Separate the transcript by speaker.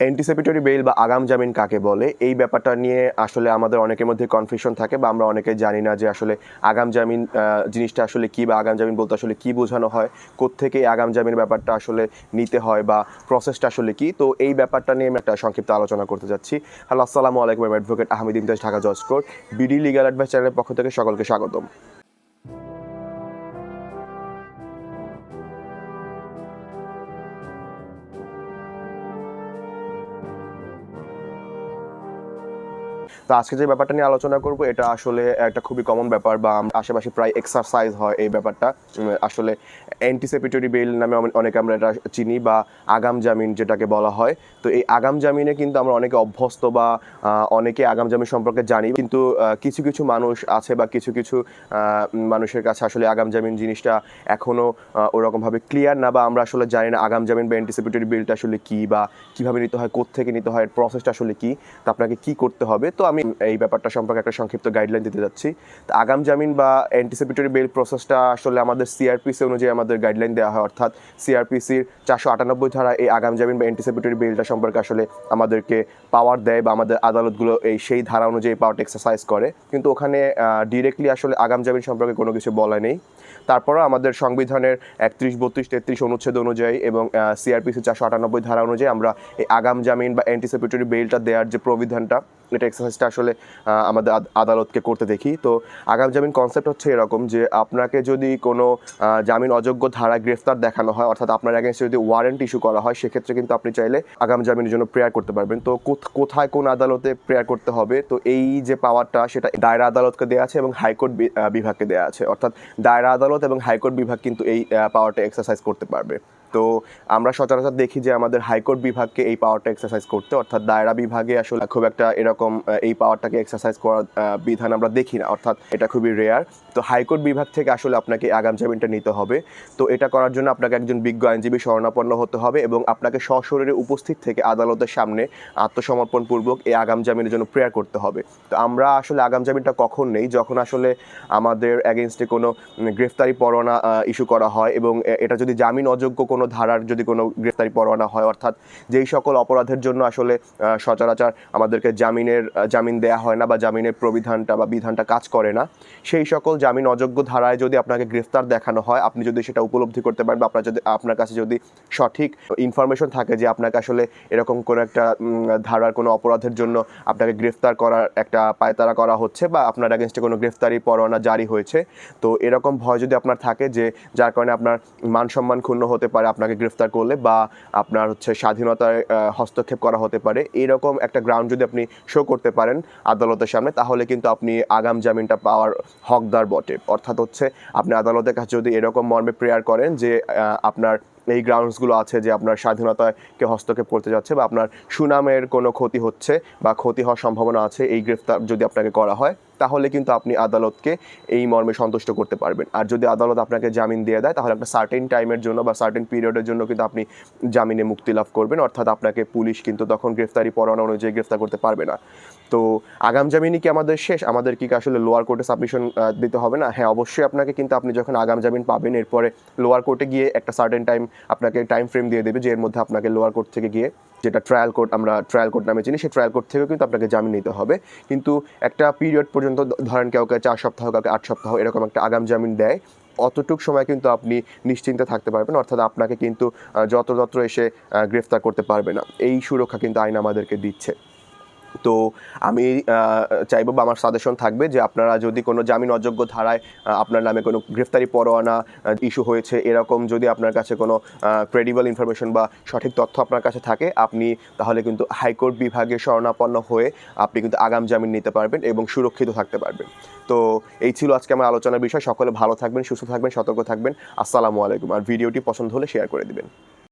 Speaker 1: Anticipatory bell বা আগাম জামিন কাকে বলে? এই ব্যাপারটা নিয়ে আসলে আমাদের অনেকের মধ্যে কনফিউশন থাকে বা আমরা অনেকে জানি না যে আসলে আগাম জামিন জিনিসটা আসলে কি বা আগাম জামিন বলতে আসলে কি বোঝানো হয়, কোত্থেকে আগাম জামিন ব্যাপারটা আসলে নিতে হয় বা প্রসেসটা আসলে কি? তো এই ব্যাপারটা নিয়ে আমি একটা সংক্ষিপ্ত আলোচনা করতে যাচ্ছি। হ্যালো, আসসালামু আলাইকুম অ্যাডভোকেট আহমেদ ইমতাজ ঢাকা জজ কোর্ট, বিডি লিগাল অ্যাডভাইস চ্যানেলের পক্ষ থেকে সকলকে স্বাগতম। তো আজকে যে ব্যাপারটা নিয়ে আলোচনা করব এটা আসলে একটা খুবই কমন ব্যাপার বা আশেপাশে প্রায় এক্সারসাইজ হয় এই ব্যাপারটা। আসলে অ্যান্টিসিপেটরি বেল নামে অনেকে আমরা এটা চিনি বা আগাম জামিন যেটাকে বলা হয়। তো এই আগাম জামিনে কিন্তু আমরা অনেকে অভ্যস্ত বা অনেকে আগাম জামিন সম্পর্কে জানি। কিন্তু কিছু কিছু মানুষ আছে বা কিছু কিছু মানুষের কাছে আসলে আগাম জামিন জিনিসটা এখনও আহ, ওরকমভাবে ক্লিয়ার না বা আমরা আসলে জানি না আগাম জামিন বা অ্যান্টিসিপেটরি বিলটা আসলে কী বা কীভাবে নিতে হয় কোত্থেকে নিতে হয় প্রসেসটা আসলে কি। তা আপনাকে কী করতে হবে? তো আমি এই ব্যাপারটা সম্পর্কে একটা সংক্ষিপ্ত গাইডলাইন দিতে যাচ্ছি। তো আগাম জামিন বা অ্যান্টিসিপেটরি বেল প্রসেসটা আসলে আমাদের সিআরপিসি অনুযায়ী আমাদের গাইডলাইন দেওয়া হয়, অর্থাৎ সিআরপিসির চারশো আটানব্বই ধারা এই আগাম জামিন বা অ্যান্টিসিপেটরি বেলটা সম্পর্কে আসলে আমাদেরকে পাওয়ার দেয় বা আমাদের আদালতগুলো এই সেই ধারা অনুযায়ী পাওয়ারটা এক্সারসাইজ করে। কিন্তু ওখানে ডিরেক্টলি আসলে আগাম জামিন সম্পর্কে কোনো কিছু বলা নেই। তারপরও আমাদের সংবিধানের একত্রিশ, বত্রিশ, তেত্রিশ অনুচ্ছেদ অনুযায়ী এবং সিআরপিসি চারশো আটানব্বই ধারা অনুযায়ী আমরা এই আগাম জামিন বা অ্যান্টিসিপেটরি বেলটা দেওয়ার যে প্রবিধানটা এটা এক্সারসাইজটা আসলে আমাদের আদালতকে করতে দেখি। তো আগাম জামিন কনসেপ্ট হচ্ছে এরকম যে, আপনাকে যদি কোনো জামিন অযোগ্য ধারা গ্রেফতার দেখানো হয়, অর্থাৎ আপনার অ্যাগেন্স্টে যদি ওয়ারেন্ট ইস্যু করা হয়, সেক্ষেত্রে কিন্তু আপনি চাইলে আগাম জামিনের জন্য প্রেয়ার করতে পারবেন। তো কোথ- কোথায় কোন আদালতে প্রেয়ার করতে হবে? তো এই যে পাওয়ারটা সেটা দায়রা আদালতকে দেওয়া আছে এবং হাইকোর্ট বিভাগকে দেওয়া আছে। অর্থাৎ দায়রা আদালত এবং হাইকোর্ট বিভাগ কিন্তু এই পাওয়ারটা এক্সারসাইজ করতে পারবে। তো আমরা সচরাচর দেখি যে আমাদের হাইকোর্ট বিভাগকে এই পাওয়ারটা এক্সারসাইজ করতে, অর্থাৎ দায়রা বিভাগে আসলে খুব একটা এরকম এই পাওয়ারটাকে এক্সারসাইজ করার বিধান আমরা দেখি না, অর্থাৎ এটা খুবই রেয়ার তো হাইকোর্ট বিভাগ থেকে আসলে আপনাকে আগাম জামিনটা নিতে হবে। তো এটা করার জন্য আপনাকে একজন বিজ্ঞ আইনজীবী শরণাপন্ন হতে হবে এবং আপনাকে সশরীরে উপস্থিত থেকে আদালতের সামনে আত্মসমর্পণপূর্বক এই আগাম জামিনের জন্য প্রেয়ার করতে হবে। তো আমরা আসলে আগাম জামিনটা কখন নেই? যখন আসলে আমাদের অ্যাগেনস্টে কোনো গ্রেফতারি পরোয়ানা ইস্যু করা হয় এবং এটা যদি জামিন অযোগ্য কোনো ধারার যদি কোনো গ্রেফতারি পরোয়ানা হয়, অর্থাৎ যেই সকল অপরাধের জন্য আসলে সচরাচর আমাদেরকে জামিনের জামিন দেয়া হয় না বা জামিনের প্রবিধানটা বা বিধানটা কাজ করে না, সেই সকল জামিন অযোগ্য ধারায় যদি আপনাকে গ্রেফতার দেখানো হয়, আপনি যদি সেটা উপলব্ধি করতে পারেন বা আপনার যদি, আপনার কাছে যদি সঠিক ইনফরমেশন থাকে যে আপনাকে আসলে এরকম কোনো একটা ধারার কোনো অপরাধের জন্য আপনাকে গ্রেফতার করার একটা পায়তারা করা হচ্ছে বা আপনার অ্যাগেনস্টে কোনো গ্রেফতারি পরোয়ানা জারি হয়েছে, তো এরকম ভয় যদি আপনার থাকে যে, যার কারণে আপনার মান সম্মান ক্ষুণ্ণ হতে পারে আপনাকে গ্রেফতার করলে বা আপনার হচ্ছে স্বাধীনতায় হস্তক্ষেপ করা হতে পারে, এরকম একটা গ্রাউন্ড যদি আপনি শো করতে পারেন আদালতের সামনে, তাহলে কিন্তু আপনি আগাম জামিনটা পাওয়ার হকদার বটে। অর্থাৎ হচ্ছে আপনি আদালতের কাছে যদি এরকম মর্মে প্রেয়ার করেন যে আপনার এই গ্রাউন্ডসগুলো আছে যে আপনার স্বাধীনতাকে হস্তক্ষেপ করতে যাচ্ছে বা আপনার সুনামের কোনো ক্ষতি হচ্ছে বা ক্ষতি হওয়ার সম্ভাবনা আছে, এই গ্রেফতার যদি আপনাকে করা হয় তাহলে কিন্তু আপনি আদালতকে এই মর্মে সন্তুষ্ট করতে পারবেন। আর যদি আদালত আপনাকে জামিন দিয়ে দেয়, তাহলে একটা সার্টেন টাইমের জন্য বা সার্টেন পিরিয়ডের জন্য কিন্তু আপনি জামিনে মুক্তি লাভ করবেন। অর্থাৎ আপনাকে পুলিশ কিন্তু তখন গ্রেফতারি পরোয়ানা অনুযায়ী গ্রেফতার করতে পারবে না। তো আগাম জামিনই কি আমাদের শেষ? আমাদের কি আসলে লোয়ার কোর্টে সাবমিশন দিতে হবে না? হ্যাঁ অবশ্যই আপনাকে কিন্তু আপনি যখন আগাম জামিন পাবেন, এরপরে লোয়ার কোর্টে গিয়ে একটা সার্টেন টাইম আপনাকে টাইম ফ্রেম দিয়ে দেবে, যে এর মধ্যে আপনাকে লোয়ার কোর্ট থেকে গিয়ে যেটা ট্রায়াল কোর্ট আমরা ট্রায়াল কোর্ট নামে চিনি, সেই ট্রায়াল কোর্ট থেকেও কিন্তু আপনাকে জামিন নিতে হবে। কিন্তু একটা পিরিয়ড পর্যন্ত ধরেন কাউকে চার সপ্তাহ, কাউকে আট সপ্তাহ, এরকম একটা আগাম জামিন দেয়, অতটুক সময় কিন্তু আপনি নিশ্চিন্তে থাকতে পারবেন, অর্থাৎ আপনাকে কিন্তু যত্র এসে গ্রেফতার করতে পারবে না। এই সুরক্ষা কিন্তু আইন আমাদেরকে দিচ্ছে। তো আমি চাইব বা আমার সাজেশন থাকবে যে আপনারা যদি কোনো জামিন অযোগ্য ধারায় আপনার নামে কোনো গ্রেফতারি পরোয়ানা ইস্যু হয়েছে, এরকম যদি আপনার কাছে কোনো ক্রেডিবল ইনফরমেশন বা সঠিক তথ্য আপনার কাছে থাকে, আপনি তাহলে কিন্তু হাইকোর্ট বিভাগে শরণাপন্ন হয়ে আপনি কিন্তু আগাম জামিন নিতে পারবেন এবং সুরক্ষিত থাকতে পারবেন। তো এই ছিল আজকে আমার আলোচনার বিষয়। সকলে ভালো থাকবেন, সুস্থ থাকবেন, সতর্ক থাকবেন। আসসালামু আলাইকুম। আর ভিডিওটি পছন্দ হলে শেয়ার করে দিবেন।